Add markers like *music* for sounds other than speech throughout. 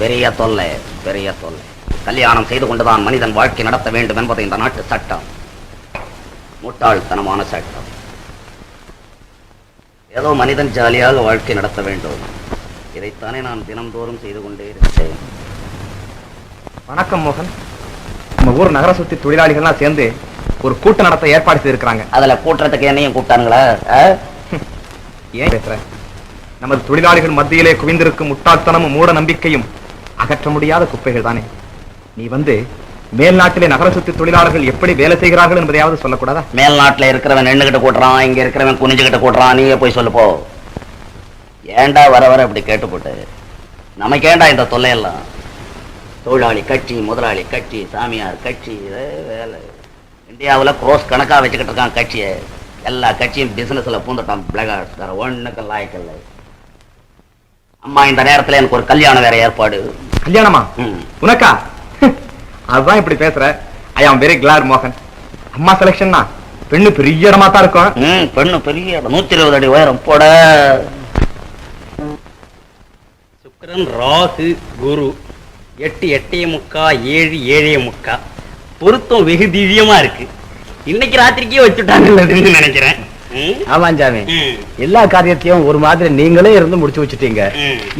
பெரிய தொல்லை பெரிய தொல்லை. கல்யாணம் செய்து கொண்டுதான் மனிதன் வாழ்க்கை நடத்த வேண்டும் என்பது இந்த நாட்டு சட்டம். முட்டாள்தனமான சட்டம். ஏதோ மனிதன் ஜாலியாக வாழ்க்கை நடத்த வேண்டும். இதைத்தானே நான் தினம்தோறும் செய்து கொண்டே இருக்கிறேன் வணக்கம் மோகன். நம்ம ஊர் நகர சுத்தி தொழிலாளிகள்லாம் சேர்ந்து ஒரு கூட்டம் நடத்த ஏற்பாடு செய்திருக்கிறாங்க. அதுல கூட்டுறதுக்கு என்னையும் கூப்பிட்டானுங்களா? ஆ? ஏன் பேசுற? நமது தொழிலாளிகள் மத்தியிலே குவிந்திருக்கும் முட்டாள்தனமும் மூட நம்பிக்கையும் அகற்ற முடியாத குப்பைகள் தானே? நீ வந்து மேல்நாட்டிலே நகர சுத்தி தொழிலாளர்கள் எப்படி வேலை செய்கிறார்கள் என்பதையாவது சொல்லக்கூடாதா? மேல்நாட்டுல இருக்கிறவன் நின்றுகிட்ட கூட்டுறான் இங்க இருக்கிறவன் குனிஞ்சுகிட்ட கூட்டுறான் நீயே போய் சொல்லு போ. ஏன்டா வர வர இப்படி கேட்டு போட்டு நமக்கு இந்த தொல்லையெல்லாம்? தொழிலாளி கட்சி முதலாளி கட்சி சாமியார் கட்சி வேலை. இந்தியாவில் க்ரோஸ் கணக்காக வச்சுக்கிட்டு இருக்கான் கட்சியை. எல்லா கட்சியும் பிசினஸில் பூந்துட்டான் பிளகார்ஸ் வேற ஒண்ணுக்கும் லாய்க்கல்ல அம்மா இந்த நேரத்தில் எனக்கு ஒரு கல்யாணம் வேற ஏற்பாடு. கல்யாணமா. உனக்கா? *laughs* அதுதான் இப்படி பேசுற. ஐ ஆம் வெரி கிளாட் மோகன். அம்மா செலக்ஷன்னா பெண்ணு பெரிய இடமா தான் இருக்கும். பெண்ணு பெரிய இடம். நூத்தி இருபது அடி உயரம். போட. சுக்கிரன் ராகு குரு. எட்டு எட்டே முக்கா ஏழு ஏழே முக்கா. பொருத்தம் வெகு திவ்யமா இருக்கு. இன்னைக்கு ராத்திரிக்கே வச்சுட்டாங்கன்னு நினைக்கிறேன். ம்? ஆமாம் சாமி. எல்லா காரியத்தையும் ஒரு மாதிரி நீங்களே இருந்து முடிச்சு வச்சுட்டீங்க.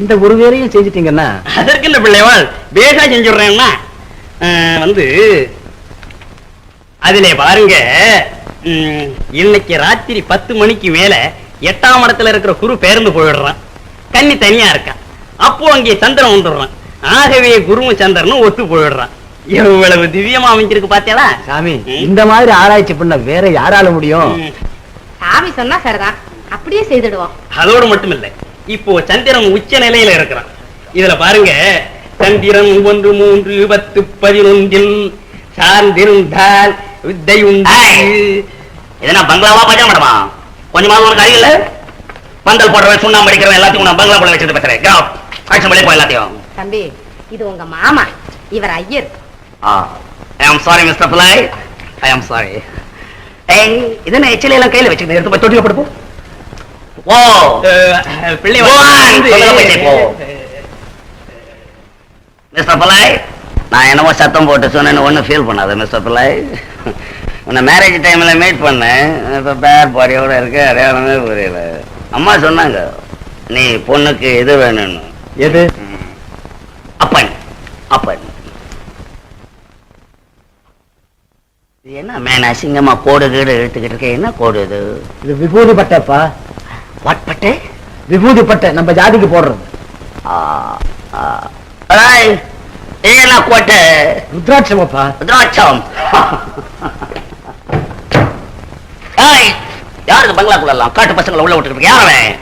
இந்த ஒரு வேலையும் செஞ்சிட்டீங்கன்னா? அதற்கு என்ன பிள்ளைவாள் பேசா செஞ்சுடுறேன்னா வந்து அதிலே பாருங்க இன்னைக்கு ராத்திரி பத்து மணிக்கு மேல எட்டாம் இடத்துல இருக்கிற குரு பேருந்து போயிடுறான். கன்னி தனியா இருக்கான். அப்போ அங்கே சந்திரன் வந்துடுறான். ஆகவே குருவும் சந்திரனும் ஒத்து போயிடுறான். எவ்வளவு திவ்யமா அமைஞ்சிருக்கு பாத்தியாளா சாமி. இந்த மாதிரி ஆராய்ச்சி பண்ண வேற யாரால முடியும். சாமி சொன்னா சரிதான். அப்படியே செய்துடுவோம். அதோடு மட்டும் இல்ல இப்போ சந்திரன் உச்ச நிலையில இருக்கிறான். இதுல பாருங்க சந்திரன் ஒன்று மூன்று பத்து பதினொன்றில் சார்ந்திருந்தால் வித்தை உண்டு! எதனா பங்களாவா பஜா மேடமா கொஞ்சமாவது உனக்கு அறிவில்ல பந்தல் போடுறவன் சுண்ணாம்பு அடிக்கிறவன் எல்லாத்தையும் நான் பங்களா போல வச்சுட்டு பேசுறேன் Get out. அடிச்சு வெளியே போ எல்லாத்தையும். தம்பி இது உங்க மாமா. இவர் ஐயர். ஐ ஆம் சாரி மிஸ்டர் பிள்ளை ஐ ஆம் சாரி ஏய் இது என்ன எச்சில எல்லாம் கையில வச்சுக்கிட்டு எடுத்து போய் தொட்டில போடு போ. ஓ அஹ், பிள்ளை Go on. வந்து- சொல்லுங்க போயிட்டே போ. மிஸ்டர் பிள்ளை நான் என்னமோ சத்தம் போட்டு சொன்னேன்னு ஒன்றும் ஃபீல் பண்ணாத மிஸ்டர் பிள்ளை உன்னை மேரேஜ் டைம்ல மீட் பண்ணேன். இப்போ பேர் பாடியோட இருக்க அடையாளமே புரியல. அம்மா சொன்னாங்க நீ பொண்ணுக்கு இது வேணும்னு? எது? என்ன மேன் அசிங்கமா கோடு கீடு இழுத்துக்கிட்டு இருக்க? என்ன கோடு இது? இது விபூதி பட்டைப்பா. வாட் பட்டு? விபூதி பட்டை நம்ம ஜாதிக்கு போடுறது. ஆ, ஆ. ஏய், இது என்ன கோட்டை? ருத்ராட்சமப்பா. திராட்சம் ஏய் யாருக்கு பங்களாக்குள்ள காட்டு பசங்களை உள்ள விட்டுருக்கு யாரவன்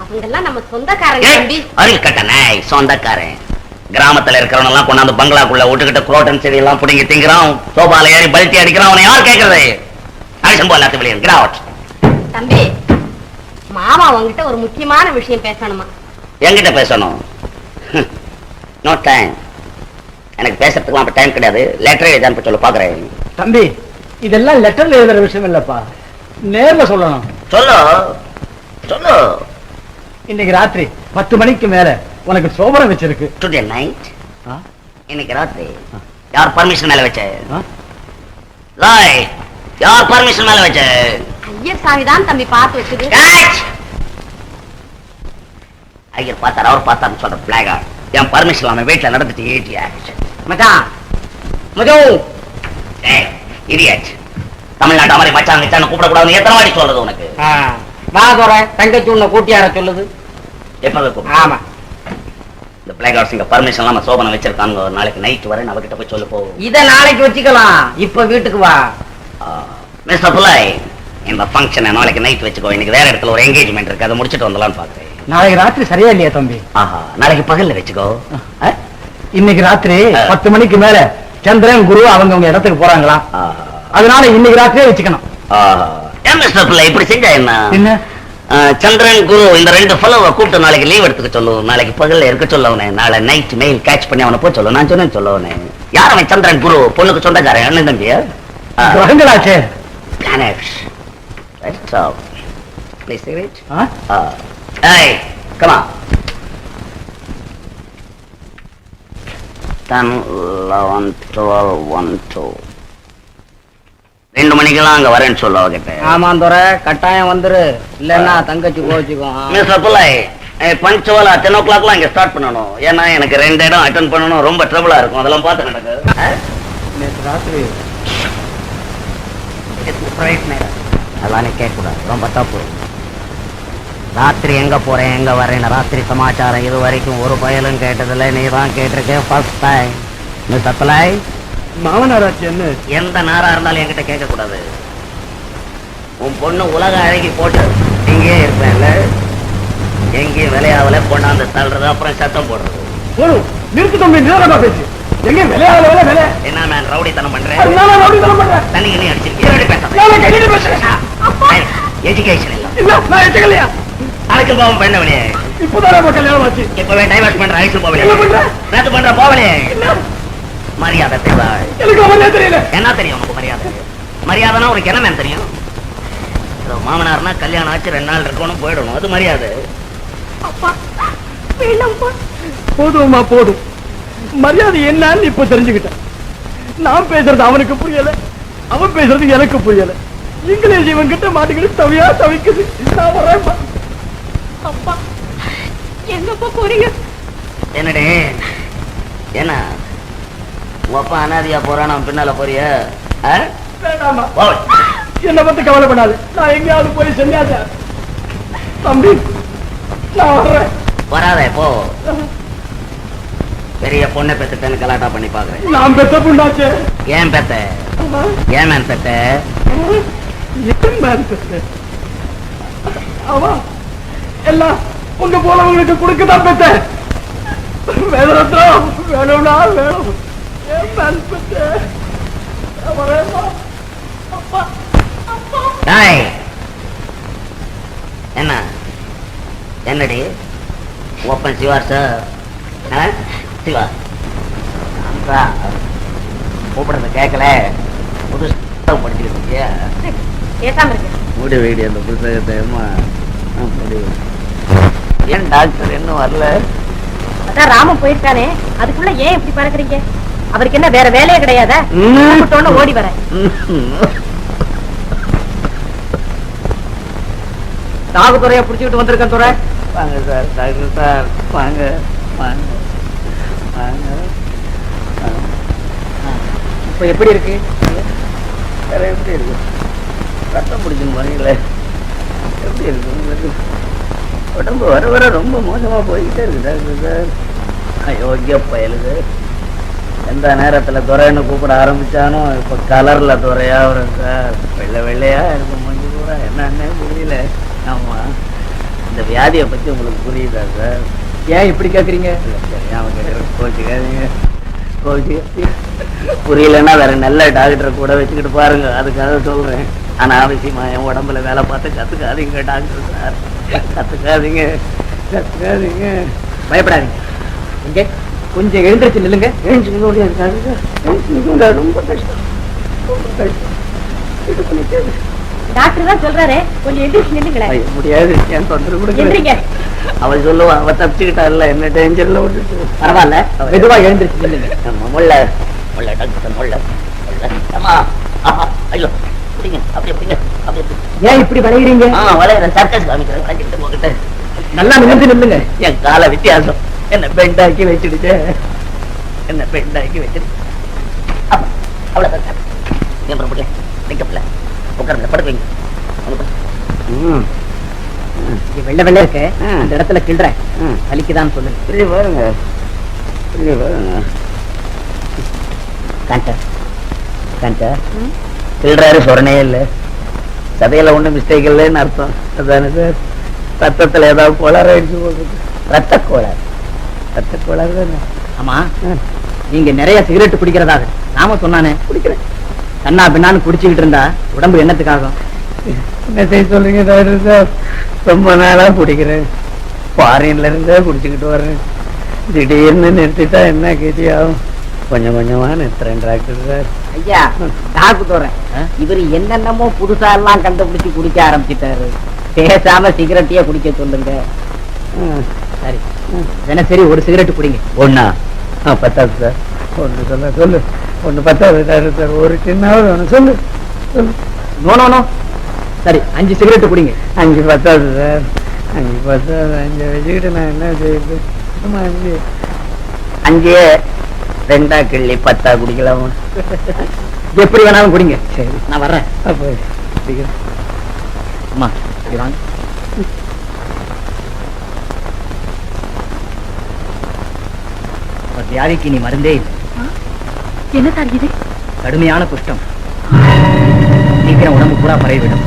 அவங்க எல்லாம் நம்ம சொந்தக்காரங்க தம்பி. அருள் கட்டணே சொந்தக்காரன். கிராமத்துல இருக்கிறவன் எல்லாம் கொண்டாந்து பங்களாக்குள்ள விட்டுக்கிட்டு குரோட்டன் செடி எல்லாம் புடிங்கி திங்கிறான். சோபால ஏறி பல்ட்டி அடிக்கிறான். அவனை யார் கேட்கறது அடிச்சம் போல கிராவட் தம்பி மாமா உங்ககிட்ட ஒரு முக்கியமான விஷயம் பேசணுமா? என்கிட்ட பேசணும். நோ டைம் எனக்கு பேசுறதுக்குலாம் அப்ப டைம் கிடையாது. லெட்டர் எழுதி அனுப்ப சொல்ல பாக்குறேன். தம்பி இதெல்லாம் லெட்டர்ல எழுதுற விஷயம் இல்லப்பா. நேர்ல சொல்லணும். சொல்லு. சொல்லு. இன்னைக்கு ராத்திரி பத்து மணிக்கு மேல உனக்கு சோபனம் வச்சிருக்கு. Today night? இன்னைக்கு ராத்திரி யார் பர்மிஷன் மேல வச்ச? லாய் யார் பர்மிஷன் மேல வச்ச? ஐயர் சாமி தான் தம்பி பார்த்து வச்சது! ஐயர் பார்த்தார் அவர் பார்த்தாருன்னு சொல்ற பிளாகா என் பர்மிஷன் இல்லாம வீட்டுல நடந்துட்டு ஏட்டி ஆச்சு மச்சான் ஏய் இடியட் தமிழ்நாட்டு மாதிரி மச்சான் மச்சான் கூப்பிடக்கூடாதுன்னு எத்தனை வாட்டி சொல்றது உனக்கு? வா தோற தங்கச்சி உன்னை கூட்டியார சொல்லுது. எப்பவே கூப்பிடு? ஆமா. இந்த பிளாக் ஹவுஸ் இங்க பர்மிஷன் இல்லாம சோபனை வச்சிருக்காங்க ஒரு நாளைக்கு நைட் வரை அவகிட்ட போய் சொல்லு போ. இத நாளைக்கு வச்சுக்கலாம். இப்ப வீட்டுக்கு வா. மிஸ்டர் புலை இந்த ஃபங்க்ஷனை நாளைக்கு நைட் வச்சுக்கோ. இன்னைக்கு வேற இடத்துல ஒரு என்கேஜ்மெண்ட் இருக்கு. அதை முடிச்சிட்டு வந்துடலாம்னு பாக்குறேன் நாளைக்கு ராத்திரி சரியா இல்லையா தம்பி? ஆஹா நாளைக்கு பகல்ல வச்சுக்கோ? இன்னைக்கு ராத்திரி. பத்து மணிக்கு மேல சந்திரன் குரு அவங்க அவங்க இடத்துக்கு போறாங்களாம் ஆஹா. அதனால இன்னைக்கு ராத்திரியே வச்சுக்கணும். இப்படி செஞ்சா என்ன? சந்திரன் குரு இந்த ரெண்டு ஃபெலோவை கூப்பிட்டு நாளைக்கு லீவ் எடுத்துக்க சொல்லு. நாளைக்கு பகல்ல இருக்க சொல்ல அவனை நாளை நைட் மெயில் கேட்ச் பண்ணி அவனை போய் சொல்லு. நான் சொன்னேன்னு சொல்ல அவனை யார் அவன் சந்திரன் குரு? பொண்ணுக்கு சொந்தக்காரன் அண்ணன் தம்பியா வரங்களாச்சே பிளானட்ஸ் ரைட் ப்ளீஸ் சிகரெட் ஆ? ஏய் comma ten eleven twelve one two ரெண்டு மணிக்கெல்லாம் அங்க வரேன்னு சொல்லு அவகிட்ட. ஆமாந்துற கட்டாயம் வந்துரு. இல்லன்னா தங்கச்சி கோச்சுக்கும் மிஸ்டர் பிள்ளை பஞ்சுவலா டென் ஓ கிளாக்லாம் இங்க ஸ்டார்ட் பண்ணணும். ஏன்னா எனக்கு ரெண்டு இடம் அட்டன் பண்ணணும். ரொம்ப ட்ரபிளா இருக்கும். அதெல்லாம் பார்த்து நடக்கு நேற்று ராத்திரி. அதெல்லாம் நீ கேட்கக்கூடாது. ரொம்ப தப்பு. ராத்திரி எங்க போறேன் எங்க வரேன் ராத்திரி சமாச்சாரம். இது வரைக்கும் ஒரு பயலும் கேட்டதில்ல. நீ தான் கேட்டிருக்க ஃபர்ஸ்ட் டைம் மிஸ்டர் பிள்ளை மாமனாராச்சு என்ன? எந்த நாரா இருந்தாலும் என்கிட்ட கேட்க கூடாது உன் பொண்ணு உலக அழகி போட்டு இங்கேயே இருப்பேன்ல. எங்கேயும் விளையாவல கொண்டாந்து தள்ளுறது அப்புறம் சத்தம் போடுறது. போதும் நிறுத்து தம்பி நிதானமா பேசு. எங்க விளையாட வேலை வேலை என்ன மேன் ரவுடித்தனம் பண்றேன்? நானும் ரவுடித்தனம் பண்றேன். தண்ணி கிண்ணி அடிச்சிருக்கேன். எஜுகேஷன் இல்ல. இல்ல, நான் எடுத்துக்கலையா? அதுக்கு போவோம் பெண்ணவனே இப்பதான் கல்யாணம் ஆச்சு. இப்பவே டைவர்ஸ் பண்ற ஐசு போவலே என்ன பண்ற? நேத்து பண்ற போவலே. என்ன? மரியாதை தேவை. எனக்கு அவனே தெரியல. என்ன தெரியும் உனக்கு மரியாதை? மரியாதைனா உனக்கு என்ன தெரியும்? மாமனார்னா கல்யாணம் ஆச்சு ரெண்டு நாள் இருக்கணும் போயிடணும். அது மரியாதை. போதும்மா போதும் மரியாதை என்னன்னு இப்ப தெரிஞ்சுக்கிட்டேன். நான் பேசுறது அவனுக்கு புரியல. அவன் பேசுறது எனக்கு புரியல. இங்கிலீஷ் இவன் கிட்ட மாட்டிக்கிட்டு தவியா தவிக்குது. நான் அப்பா எங்கப்பா போறீங்க? என்னடே? என்ன? அப்பா அனாதியா போறான் அவன் பின்னால போறிய? என்னை பத்தி கவலைப்படாது. நான் எங்கேயாவது போய் செஞ்சாத தம்பி நான் வர்றேன். வராத போ. பெரிய பொண்ணை பெத்துட்டேன்னு கலாட்டா பண்ணி பாக்குறேன். நான் பெத்த புண்ணாச்சே. ஏன் பெத்த? ஏன் மேன் பெத்த? ஏன் மேன் பெத்த? ஆமா. எல்லாம் உங்க போலவங்களுக்கு கொடுக்கதான் பெத்த வேதரத்னம் வேணும்னா வேணும் ஏன் மேன் பெத்த நான் வரேன்ப்பா. அப்பா அப்பா டாய். என்ன? என்னடி? ஓப்பன் சிவார் சார் சிவா. கூப்பிடுறது கேட்கல. புது படிச்சுக்கிட்டு இருக்கியா? மூடி வைடி அந்த புத்தகத்தை. ஏன் டாக்டர் இன்னும் வரல? அதான் ராமன் போயிருக்கானே. அதுக்குள்ள ஏன் இப்படி பறக்குறீங்க? அவருக்கு என்ன வேற வேலையே கிடையாதா? கூப்பிட்டோன்னு ஓடி வரேன் நாகத்துறைய புடிச்சுக்கிட்டு வந்திருக்கேன் துறை. வாங்க சார் டாக்டர் சார் வாங்க வாங்க வாங்க. இப்ப எப்படி இருக்கு? வேற எப்படி இருக்கு? ரத்தம் பிடிக்கணும் பாருங்களே எப்படி இருக்கு உங்களுக்கு? உடம்பு வர வர ரொம்ப மோசமா போய்கிட்டே இருக்கு டாக்டர் சார். அயோக்கிய பயலுது எந்த நேரத்துல துரைன்னு கூப்பிட ஆரம்பிச்சானோ இப்ப கலர்ல துறையா வரும் சார். வெள்ளை வெள்ளையா இருக்கு மூஞ்சி பூரா என்னன்னே புரியல. ஆமா. இந்த வியாதியை பத்தி உங்களுக்கு புரியுதா சார்? ஏன் இப்படி தெரியாம கேட்கறேன் கோச்சுக்காதீங்க கோச்சுக்காதீங்க புரியலன்னா வேற நல்ல டாக்டரை கூட வச்சுக்கிட்டு பாருங்க. அதுக்காக சொல்றேன். ஆனா அவசியமா என் உடம்புல வேலை பார்த்து கத்துக்காதீங்க டாக்டர் சார். கத்துக்காதீங்க. கத்துக்காதீங்க. பயப்படாதீங்க. இங்க கொஞ்சம் எழுந்திருச்சு நில்லுங்க. எழுந்து நிக்க முடியாது டாக்டர் எழுந்து நிக்க முடியாது ரொம்ப கஷ்டம். ரொம்ப கஷ்டம். இது பண்ணிட்டு டாக்டர் தான் சொல்றாரு. கொஞ்சம் எந்திரிச்சு நில்லுங்களேன். ஐயோ, முடியாது. என் தொந்தரவு கொடுக்க அவள் சொல்லுவா அவ தப்பிச்சுக்கிட்டா இல்ல என்ன டேஞ்சர்ல விட்டுட்டு. பரவாயில்ல. மெதுவா எழுந்திருச்சு ஆமா, முள்ள முள்ள டாக்டர் அம்மா ஐயோ. ஏன் இப்படி வளைகிறீங்க ஆ வளையிற சர்க்கஸ் காமிக்கிறேன். கட்டிட்டு போகிட்ட நல்லா நிமிர்ந்து நில்லுங்க. என் கால வித்தியாசம். என்ன பெண்டாக்கி வச்சுடுச்சு. என்ன பெண்டாக்கி வச்சிடு அப்ப, அவ்வளவுதான். சார் உட்காருங்க படுப்பீங்க வெள்ளை வெள்ளை இருக்கு. ஆ. அந்த இடத்துல கிள்றேன் வலிக்குதான்னு சொல்லுங்க. இப்படி பாருங்க. இப்படி பாருங்க. காண்ட காண்ட சில்றாரு சொரணே இல்ல. சதையில ஒண்ணும் மிஸ்டேக் இல்லைன்னு அர்த்தம். அதானே சார்? ரத்தத்துல ஏதாவது கோளாறு ஆயிடுச்சு போகுது ரத்த கோளாறு. ரத்த கோளாறு தானே? ஆமா. நீங்க நிறைய சிகரெட் குடிக்கிறதாக. நாம சொன்னானே. குடிக்கிறேன். கண்ணா பின்னான்னு குடிச்சுக்கிட்டு இருந்தா உடம்பு என்னத்துக்காகும்? என்ன செய்ய சொல்றீங்க டாக்டர் சார்? ரொம்ப நாளா குடிக்கிறேன். ஃபாரின்ல இருந்தே குடிச்சுக்கிட்டு வர்றேன். திடீர்னு நிறுத்திட்டா என்ன கேட்டி ஆகும்? கொஞ்சம் கொஞ்சமா நிறுத்துறேன் டாக்டர் சார். ஐயா டாக்கு தோறேன். இவர் என்னென்னமோ புதுசா எல்லாம் கண்டுபிடிச்சு குடிக்க ஆரம்பிச்சிட்டாரு. பேசாம சிகரெட்டையே குடிக்க சொல்லுங்க. சரி. தினசரி ஒரு சிகரெட் குடிங்க. ஆ, பத்தாது சார். ஒண்ணு சொல்ல சொல்லு. ஒண்ணு பத்தாவது தரு ஒரு சின்னாவது ஒண்ணு சொல்லு. சொல்லு. நோ நோ நோ சரி அஞ்சு சிகரெட் குடிங்க. அஞ்சு பத்தாவது சார். அஞ்சு பத்தாவது அஞ்சு வச்சுக்கிட்டு நான் என்ன செய்யுது சும்மா அஞ்சு அஞ்சு ரெண்டா கிள்ளி பத்தா குடிக்கலாமா? எப்படி வேணாலும் குடிங்க. சரி. நான் வர்றேன். அப்போ சீக்கிரம். அம்மா வாங்க. வியாதிக்கு நீ மருந்தே இல்லை. என்ன சார் இது? கடுமையான குஷ்டம். சீக்கிரம் உடம்பு பூரா பரவிவிடும்.